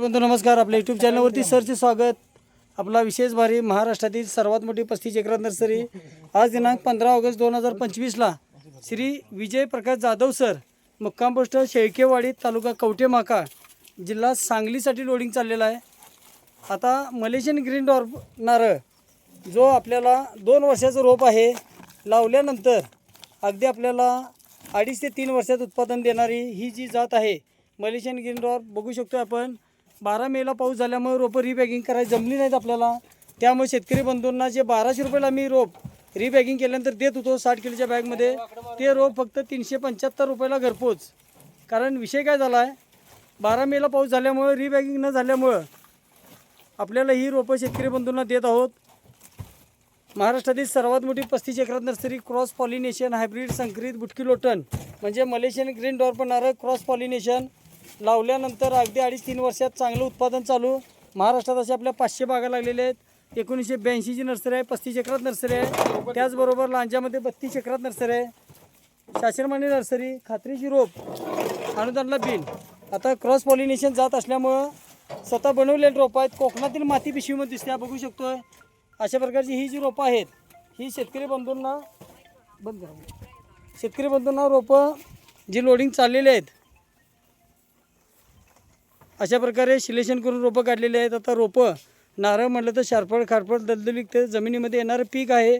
बंधू नमस्कार. आपल्या यूट्यूब चॅनलवरती सरचे स्वागत. आपला विशेष भारी महाराष्ट्रातील सर्वात मोठी पस्तीस एकरात नर्सरी. आज दिनांक पंधरा ऑगस्ट दोन हजार पंचवीसला श्री विजय प्रकाश जाधव सर मुक्काम पोस्ट शेळकेवाडी तालुका कवठे माका जिल्हा सांगलीसाठी लोडिंग चाललेलं आहे. आता मलेशियन ग्रीन डॉर्फ नारळ जो आपल्याला दोन वर्षाचं रोप आहे लावल्यानंतर अगदी आपल्याला अडीच ते तीन वर्षात उत्पादन देणारी ही जी जात आहे मलेशियन ग्रीन डॉर्फ बघू शकतो आपण. बारा मेला पाऊस झाल्यामुळे रोपं रिपॅकिंग करायला जमली नाहीत आपल्याला. त्यामुळे शेतकरी बंधूंना जे बाराशे रुपयाला मी रोप रिपॅकिंग केल्यानंतर देत होतो साठ किलोच्या बॅगमध्ये ते रोप फक्त तीनशे पंच्याहत्तर रुपयाला घरपोच. कारण विषय काय झाला आहे बारा मेला पाऊस झाल्यामुळं रिपॅकिंग न झाल्यामुळं आपल्याला ही रोपं शेतकरी बंधूंना देत आहोत. महाराष्ट्रातील सर्वात मोठी पस्तीस एकरात नर्सरी क्रॉस पॉलिनेशन हायब्रिड संकरित बुटकी लोटन म्हणजे मलेशियन ग्रीन डॉर नारळ क्रॉस पॉलिनेशन. लावल्यानंतर अगदी अडीच तीन वर्षात चांगलं उत्पादन चालू. महाराष्ट्रात असे आपल्या पाचशे बागा लागलेल्या आहेत. एकोणीसशे ब्याऐंशीची नर्सरी आहे पस्तीस एकरात नर्सरी आहे. त्याचबरोबर लांजामध्ये बत्तीस एकरात नर्सरी आहे. शासनमान्य नर्सरी खात्रीची रोप अनुदानला बिल आता क्रॉस पॉलिनेशन जात असल्यामुळं स्वतः बनवलेली रोपं आहेत. कोकणातील माती पिशवीमध्ये दिसते आपण बघू आहे अशा प्रकारची ही जी रोपं आहेत ही शेतकरी बंधूंना बंद करा शेतकरी बंधूंना रोपं जी लोडिंग चाललेली आहेत अशा प्रकारे शिलेशन करून रोपं काढलेली आहेत. आता रोपं नारळ म्हटलं तर शारफळ खारफळ दलदलीत ते जमिनीमध्ये येणारं पीक आहे.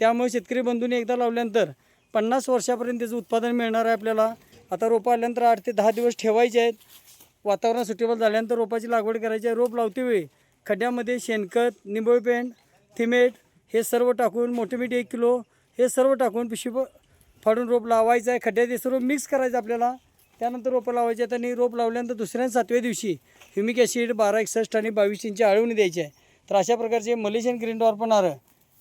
त्यामुळे शेतकरी बंधूंनी एकदा लावल्यानंतर पन्नास वर्षापर्यंत त्याचं उत्पादन मिळणार आहे आपल्याला. आता रोपं आल्यानंतर आठ ते दहा दिवस ठेवायचे आहेत. वातावरण सुटेबल झाल्यानंतर रोपाची लागवड करायची आहे. रोप लावतेवेळी खड्ड्यामध्ये शेणखत निंबोळी पेंट थिमेट हे सर्व टाकून मोठे मीठ एक किलो हे सर्व टाकून पिशवी फाडून रोप लावायचं आहे. खड्ड्यात हे सर्व मिक्स करायचं आपल्याला. त्यानंतर रोपं लावायची. आहेत आणि रोप लावल्यानंतर दुसऱ्या सातव्या दिवशी ह्युमिक ॲसिड बारा एकसष्ट आणि बावीस इंची आळवणी द्यायची आहे. तर अशा प्रकारचे मलेशियन ग्रीन डॉर पण नारळ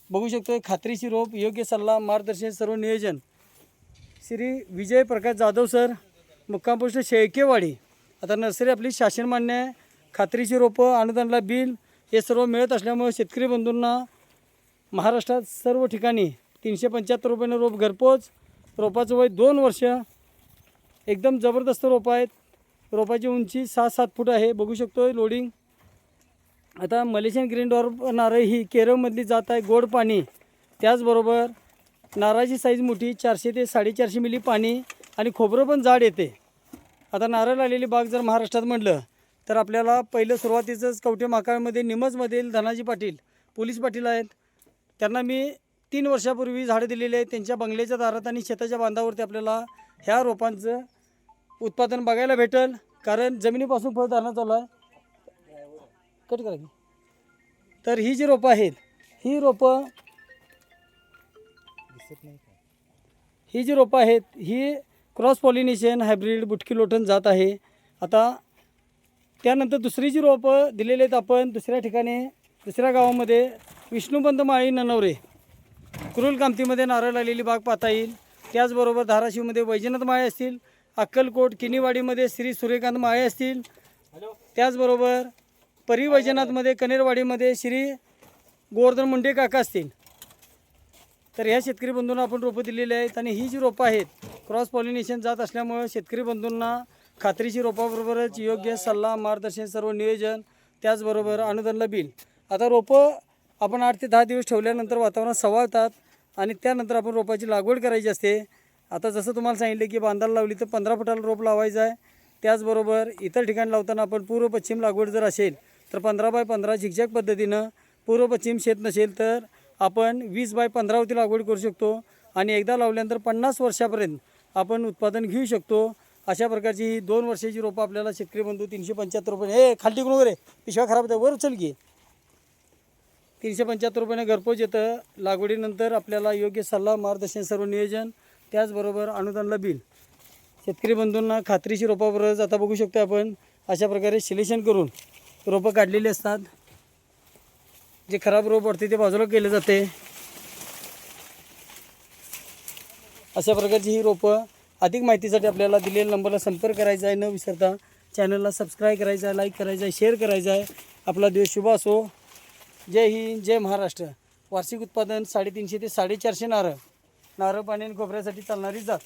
बघू शकतो खात्रीशी रोप योग्य सल्ला मार्गदर्शन सर्व नियोजन. श्री विजय प्रकाश जाधव सर मुक्काम पोस्ट शेळकेवाडी. आता नर्सरी आपली शासन मान्य आहे. खात्रीची रोपं अनुदानला बिल हे सर्व मिळत असल्यामुळे शेतकरी बंधूंना महाराष्ट्रात सर्व ठिकाणी तीनशे पंच्याहत्तर रुपयानं रोप घरपोच. रोपाचं वय दोन वर्ष. एकदम जबरदस्त रोपं आहेत. रोपाची उंची सात सात फूट आहे. बघू शकतो लोडिंग आता मलेशियन ग्रीन डॉर्फ नारळ ही केरळमधली जात आहे. गोड पाणी. त्याचबरोबर नारळाची साईज मोठी चारशे ते साडेचारशे मिली पाणी आणि खोबरं पण जाड येते. आता नारळ आलेली बाग जर महाराष्ट्रात म्हटलं तर आपल्याला पहिलं सुरुवातीचंच कवठे माकाळमध्ये निमजमधील धनाजी पाटील पोलीस पाटील आहेत. त्यांना मी तीन वर्षापूर्वी झाडं दिलेली आहेत. त्यांच्या बंगल्याच्या दारात आणि शेताच्या बांधावरती आपल्याला ह्या रोपांचं उत्पादन बघायला भेटेल कारण जमिनीपासून फळधारणा चालू आहे. कट करा की. तर ही जी रोपं आहेत ही रोपं ही जी रोपं आहेत ही क्रॉस पॉलिनेशन हायब्रिड बुटकी लोटन जात आहे. आता त्यानंतर दुसरी जी रोपं दिलेली आहेत आपण दुसऱ्या ठिकाणी दुसऱ्या गावामध्ये विष्णुबंध माळी ननवरे. कुरुल कामतीमध्ये नारळ आलेली बाग पाहता येईल. त्याचबरोबर धाराशिवमध्ये वैजनाथ माळे असतील अक्कलकोट किनीवाडीमध्ये श्री सूर्यकांत माळे असतील. त्याचबरोबर परी वैजनाथमध्ये कनेरवाडीमध्ये श्री गोवर्धन मुंडे काका असतील. तर ह्या शेतकरी बंधूंना आपण रोपं दिलेली आहेत आणि ही जी रोपं आहेत क्रॉस पॉलिनेशन जात असल्यामुळे शेतकरी बंधूंना खात्रीची रोपाबरोबरच योग्य सल्ला मार्गदर्शन सर्व नियोजन त्याचबरोबर अनुदानला बिल. आता रोपं आपण आठ ते दहा दिवस ठेवल्यानंतर वातावरण सवाळतात. आणि त्यानंतर आपण रोपाची लागवड करायची असते. आता जसं तुम्हाला सांगितलं की बांधाला लावली तर पंधरा फुटाला रोप लावायचं आहे. त्याचबरोबर इतर ठिकाणी लावताना आपण पूर्व पश्चिम लागवड जर असेल तर पंधरा बाय पंधरा झिकझॅक पद्धतीनं पूर्व पश्चिम शेत नसेल तर आपण वीस बाय पंधरावरती लागवड करू शकतो. आणि एकदा लावल्यानंतर पन्नास वर्षापर्यंत आपण उत्पादन घेऊ शकतो. अशा प्रकारची ही दोन वर्षाची रोपं आपल्याला शेतकरी बंधू तीनशे पंच्याहत्तर रुपये हे खालटी करून वगैरे पिशव्या खराब होत्या वर चल की. तीनशे पंच्याहत्तर रुपयाने घरपोच येतं. लागवडीनंतर आपल्याला योग्य सल्ला मार्गदर्शन सर्व नियोजन त्याचबरोबर अनुदानला बिल. शेतकरी बंधूंना खात्रीशी रोपाबरोबरच आता बघू शकतो आपण. अशा प्रकारे सिलेक्शन करून रोपं काढलेली असतात. जे खराब रोप वाटते ते बाजूला केले जाते. अशा प्रकारची ही रोपं अधिक माहितीसाठी आपल्याला दिलेल्या नंबरला संपर्क करायचा आहे. न विसरता चॅनलला सबस्क्राईब करायचा आहे लाईक करायचं आहे शेअर करायचा आहे. आपला दिवस शुभ असो. जय हिंद जय महाराष्ट्र. वार्षिक उत्पादन साडेतीनशे ते साडेचारशे नारळ नारळ पाणी आणि खोबऱ्यासाठी चालणारी जात.